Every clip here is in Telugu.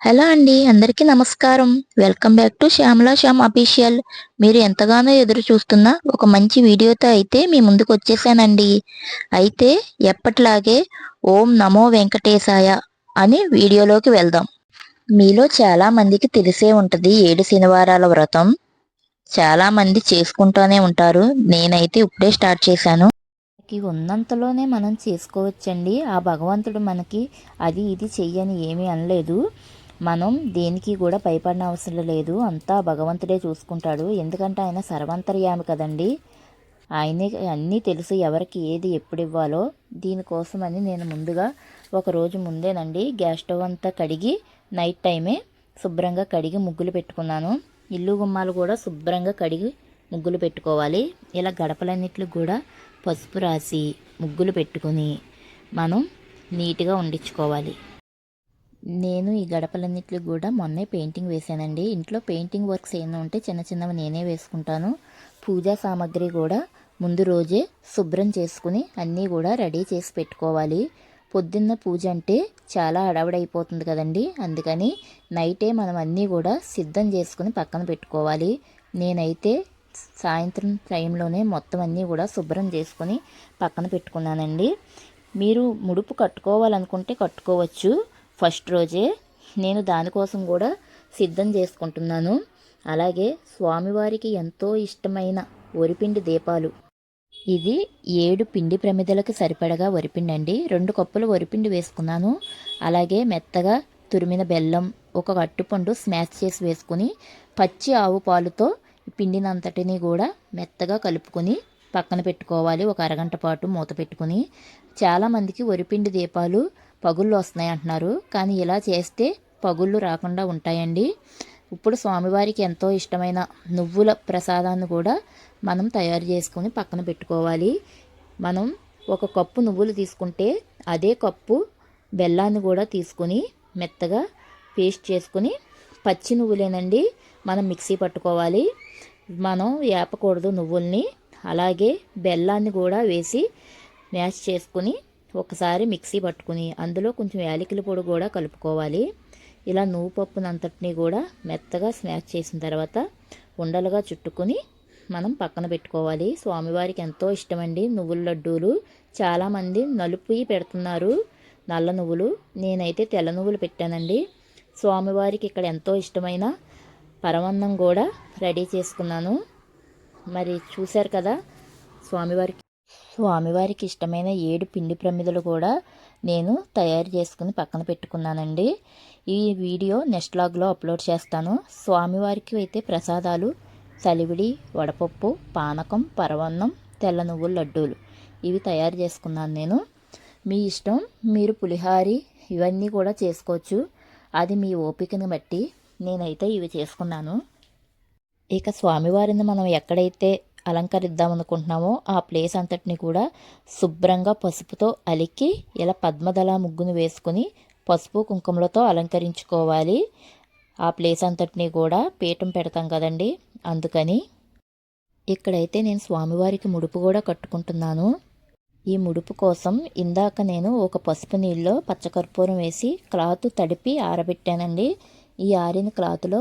హలో అండి అందరికీ నమస్కారం. Welcome back to Shyamala Shyam official. మీరు ఎంతగానో ఎదురు చూస్తున్న ఒక మంచి వీడియోతో అయితే మీ ముందుకు వచ్చేసానండి. అయితే ఎప్పటిలాగే ఓం నమో వెంకటేశాయ అని వీడియోలోకి వెళ్దాం. మీలో చాలా మందికి తెలిసే ఉంటుంది ఏడు శనివారాల వ్రతం. చాలా మంది చేసుకుంటూనే ఉంటారు. నేనైతే ఇప్పుడే స్టార్ట్ చేశాను. మనకి ఉన్నంతలోనే మనం చేసుకోవచ్చండి. ఆ భగవంతుడు మనకి అది ఇది చెయ్యని ఏమీ అనలేదు. మనం దేనికి కూడా భయపడిన అవసరం లేదు. అంతా భగవంతుడే చూసుకుంటాడు. ఎందుకంటే ఆయన సర్వంతర్యామి కదండి. ఆయనే అన్నీ తెలుసు ఎవరికి ఏది ఎప్పుడు ఇవ్వాలో. దీనికోసమని నేను ముందుగా ఒక రోజు ముందేనండి గ్యాస్ స్టవ్ అంతా కడిగి నైట్ టైమే శుభ్రంగా కడిగి ముగ్గులు పెట్టుకున్నాను. ఇల్లు గుమ్మాలు కూడా శుభ్రంగా కడిగి ముగ్గులు పెట్టుకోవాలి. ఇలా గడపలన్నిటికి కూడా పసుపు రాసి ముగ్గులు పెట్టుకుని మనం నీట్గా వండించుకోవాలి నేను ఈ గడపలన్నిటికి కూడా మొన్నే పెయింటింగ్ వేసానండి ఇంట్లో పెయింటింగ్ వర్క్స్ ఏమైనా ఉంటే చిన్న చిన్నవి నేనే వేసుకుంటాను. పూజా సామాగ్రి కూడా ముందు రోజే శుభ్రం చేసుకుని అన్నీ కూడా రెడీ చేసి పెట్టుకోవాలి. పొద్దున్న పూజ అంటే చాలా అడవడైపోతుంది కదండి. అందుకని నైటే మనం అన్నీ కూడా సిద్ధం చేసుకుని పక్కన పెట్టుకోవాలి. నేనైతే సాయంత్రం టైంలోనే మొత్తం అన్నీ కూడా శుభ్రం చేసుకుని పక్కన పెట్టుకున్నానండి. మీరు ముడుపు కట్టుకోవాలనుకుంటే కట్టుకోవచ్చు. ఫస్ట్ రోజే నేను దానికోసం కూడా సిద్ధం చేసుకుంటున్నాను. అలాగే స్వామివారికి ఎంతో ఇష్టమైన వరిపిండి దీపాలు. ఇది ఏడు పిండి ప్రమిదలకు సరిపడగా వరిపిండి అండి రెండు కప్పులు వరిపిండి వేసుకున్నాను. అలాగే మెత్తగా తురిమిన బెల్లం ఒక అట్టుపండు స్మాష్ చేసి వేసుకుని పచ్చి ఆవు పాలుతో పిండినంతటిని కూడా మెత్తగా కలుపుకొని పక్కన పెట్టుకోవాలి. ఒక అరగంట పాటు మూత పెట్టుకుని. చాలామందికి వరిపిండి దీపాలు పగుళ్ళు వస్తున్నాయి అంటున్నారు. కానీ ఇలా చేస్తే పగుళ్ళు రాకుండా ఉంటాయండి. ఇప్పుడు స్వామివారికి ఎంతో ఇష్టమైన నువ్వుల ప్రసాదాన్ని కూడా మనం తయారు చేసుకొని పక్కన పెట్టుకోవాలి. మనం ఒక కప్పు నువ్వులు తీసుకుంటే అదే కప్పు బెల్లాన్ని కూడా తీసుకొని మెత్తగా పేస్ట్ చేసుకొని పచ్చి నువ్వులేనండి మనం మిక్సీ పట్టుకోవాలి. మనం వేపకూడదు నువ్వుల్ని. అలాగే బెల్లాన్ని కూడా వేసి మ్యాష్ చేసుకుని ఒకసారి మిక్సీ పట్టుకుని అందులో కొంచెం యాలకుల పొడి కూడా కలుపుకోవాలి. ఇలా నువ్వు పప్పునంతటిని కూడా మెత్తగా స్మాష్ చేసిన తర్వాత ఉండలుగా చుట్టుకొని మనం పక్కన పెట్టుకోవాలి. స్వామివారికి ఎంతో ఇష్టమండి నువ్వుల లడ్డూలు. చాలామంది నలుపు పెడుతున్నారు. నల్ల నువ్వులు. నేనైతే తెల్ల నువ్వులు పెట్టానండి. స్వామివారికి ఇక్కడ ఎంతో ఇష్టమైన పరమన్నం కూడా రెడీ చేసుకున్నాను. మరి చూశారు కదా స్వామివారికి స్వామివారికి ఇష్టమైన ఏడు పిండి ప్రమిదలు కూడా నేను తయారు చేసుకుని పక్కన పెట్టుకున్నానండి. ఈ వీడియో నెక్స్ట్ లాగ్లో అప్లోడ్ చేస్తాను. స్వామివారికి అయితే ప్రసాదాలు సలివిడి వడపప్పు పానకం పరవన్నం తెల్ల నువ్వుల లడ్డూలు ఇవి తయారు చేసుకున్నాను నేను. మీ ఇష్టం మీరు పులిహారి ఇవన్నీ కూడా చేసుకోవచ్చు. అది మీ ఓపికను బట్టి నేనైతే ఇవి చేసుకున్నాను. ఇక స్వామివారిని మనం ఎక్కడైతే అలంకరిద్దాం అనుకుంటున్నామో ఆ ప్లేస్ అంతటిని కూడా శుభ్రంగా పసుపుతో అలికి ఇలా పద్మదళ ముగ్గును వేసుకుని పసుపు కుంకుమలతో అలంకరించుకోవాలి. ఆ ప్లేస్ అంతటిని కూడా పీఠం పెడతాం కదండి. అందుకని ఇక్కడైతే నేను స్వామివారికి ముడుపు కూడా కట్టుకుంటున్నాను. ఈ ముడుపు కోసం ఇందాక నేను ఒక పసుపు నీళ్ళలో పచ్చకర్పూరం వేసి క్లాత్ తడిపి ఆరబెట్టానండి. ఈ ఆరిన క్లాత్లో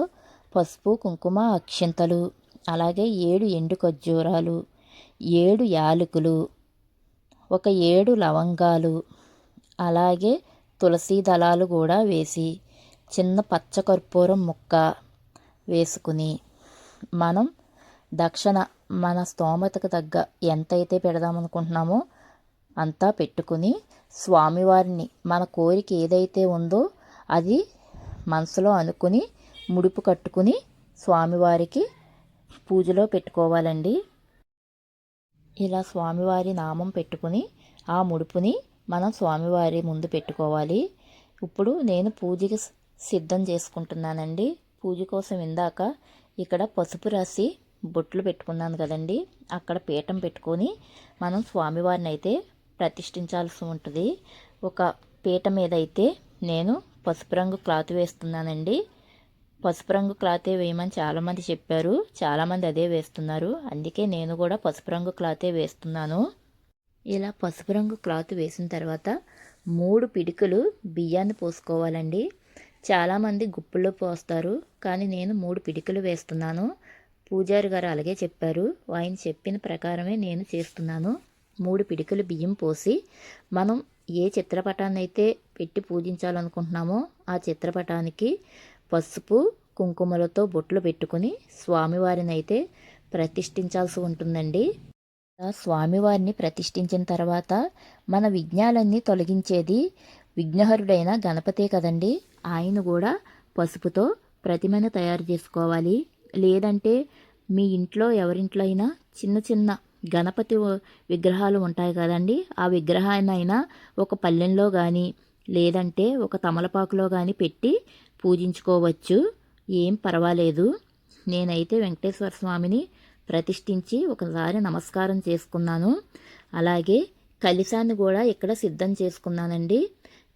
పసుపు కుంకుమ అక్షింతలు అలాగే ఏడు ఎండు ఖర్జూరాలు ఏడు యాలకులు ఒక ఏడు లవంగాలు అలాగే తులసి దళాలు కూడా వేసి చిన్న పచ్చకర్పూరం ముక్క వేసుకుని మనం దక్షిణ మన స్తోమతకు తగ్గ ఎంతైతే పెడదామనుకుంటున్నామో అంతా పెట్టుకుని స్వామివారిని మన కోరిక ఏదైతే ఉందో అది మనసులో అనుకుని ముడుపు కట్టుకుని స్వామివారికి పూజలో పెట్టుకోవాలండి. ఇలా స్వామివారి నామం పెట్టుకుని ఆ ముడుపుని మనం స్వామివారి ముందు పెట్టుకోవాలి. ఇప్పుడు నేను పూజకి సిద్ధం చేసుకుంటున్నానండి. పూజ కోసం ఇందాక ఇక్కడ పసుపు రాసి బొట్లు పెట్టుకున్నాను కదండి. అక్కడ పీఠం పెట్టుకొని మనం స్వామివారిని అయితే ప్రతిష్ఠించాల్సి ఉంటుంది. ఒక పీట మీద అయితే నేను పసుపు రంగు క్లాత్ వేస్తున్నానండి. పసుపు రంగు క్లాతే వేయమని చాలామంది చెప్పారు. చాలామంది అదే వేస్తున్నారు. అందుకే నేను కూడా పసుపు రంగు క్లాతే వేస్తున్నాను. ఇలా పసుపు రంగు క్లాత్ వేసిన తర్వాత మూడు పిడికలు బియ్యాన్ని పోసుకోవాలండి. చాలామంది గుప్పుల్లో పోస్తారు. కానీ నేను మూడు పిడికలు వేస్తున్నాను. పూజారి గారు అలాగే చెప్పారు. ఆయన చెప్పిన ప్రకారమే నేను చేస్తున్నాను. మూడు పిడికలు బియ్యం పోసి మనం ఏ చిత్రపటాన్ని అయితే పెట్టి పూజించాలనుకుంటున్నామో ఆ చిత్రపటానికి పసుపు కుంకుమలతో బొట్లు పెట్టుకుని స్వామివారిని అయితే ప్రతిష్ఠించాల్సి ఉంటుందండి. స్వామివారిని ప్రతిష్ఠించిన తర్వాత మన విఘ్నాలన్నీ తొలగించేది విఘ్నహరుడైన గణపతే కదండి. ఆయన కూడా పసుపుతో ప్రతిమను తయారు చేసుకోవాలి. లేదంటే మీ ఇంట్లో ఎవరింట్లో అయినా చిన్న చిన్న గణపతి విగ్రహాలు ఉంటాయి కదండి. ఆ విగ్రహాన్నైనా ఒక పల్లెంలో కానీ లేదంటే ఒక తమలపాకులో కానీ పెట్టి పూజించుకోవచ్చు. ఏం పర్వాలేదు. నేనైతే వెంకటేశ్వర స్వామిని ప్రతిష్ఠించి ఒకసారి నమస్కారం చేసుకున్నాను. అలాగే కలిశాన్ని కూడా ఇక్కడ సిద్ధం చేసుకున్నానండి.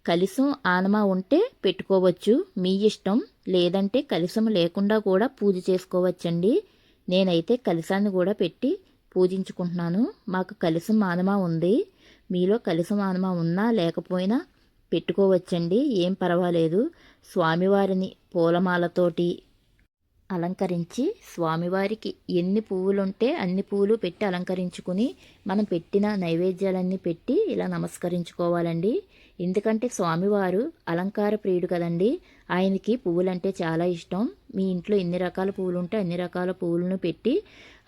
కలిసం ఆనమా ఉంటే పెట్టుకోవచ్చు. మీ ఇష్టం. లేదంటే కలిసం లేకుండా కూడా పూజ చేసుకోవచ్చండి. నేనైతే కలిసాన్ని కూడా పెట్టి పూజించుకుంటున్నాను. మాకు కలిసం ఆనమా ఉంది. మీలో కలిసం ఆనమా ఉన్నా లేకపోయినా పెట్టుకోవచ్చండి. ఏం పర్వాలేదు. స్వామివారిని పూలమాలతోటి అలంకరించి స్వామివారికి ఎన్ని పువ్వులుంటే అన్ని పువ్వులు పెట్టి అలంకరించుకుని మనం పెట్టిన నైవేద్యాలన్నీ పెట్టి ఇలా నమస్కరించుకోవాలండి. ఎందుకంటే స్వామివారు అలంకార ప్రియుడు కదండి. ఆయనకి పువ్వులంటే చాలా ఇష్టం. మీ ఇంట్లో ఎన్ని రకాల పువ్వులు ఉంటే అన్ని రకాల పువ్వులను పెట్టి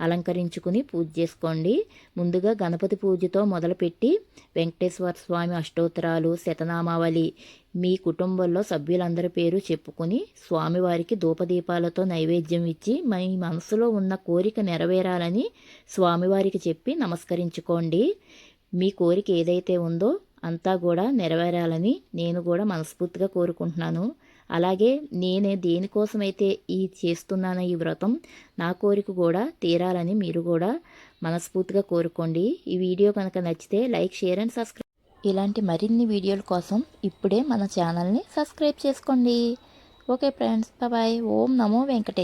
అలంకరించుకుని పూజ చేసుకోండి. ముందుగా గణపతి పూజతో మొదలుపెట్టి వెంకటేశ్వర స్వామి అష్టోత్తరాలు శతనామావళి మీ కుటుంబంలో సభ్యులందరి పేరు చెప్పుకుని స్వామివారికి ధూపదీపాలతో నైవేద్యం ఇచ్చి మీ మనసులో ఉన్న కోరిక నెరవేరాలని స్వామివారికి చెప్పి నమస్కరించుకోండి. మీ కోరిక ఏదైతే ఉందో అంతా కూడా నెరవేరాలని నేను కూడా మనస్ఫూర్తిగా కోరుకుంటున్నాను. అలాగే నేనే దేనికోసమైతే ఈ చేస్తున్నానో ఈ వ్రతం నా కోరిక కూడా తీరాలని మీరు కూడా మనస్ఫూర్తిగా కోరుకోండి. ఈ వీడియో కనుక నచ్చితే లైక్ షేర్ అండ్ సబ్స్క్రైబ్. ఇలాంటి మరిన్ని వీడియోల కోసం ఇప్పుడే మన ఛానల్ని సబ్స్క్రైబ్ చేసుకోండి. ఓకే ఫ్రెండ్స్ బాయ్ ఓం నమో వెంకటేశ్వర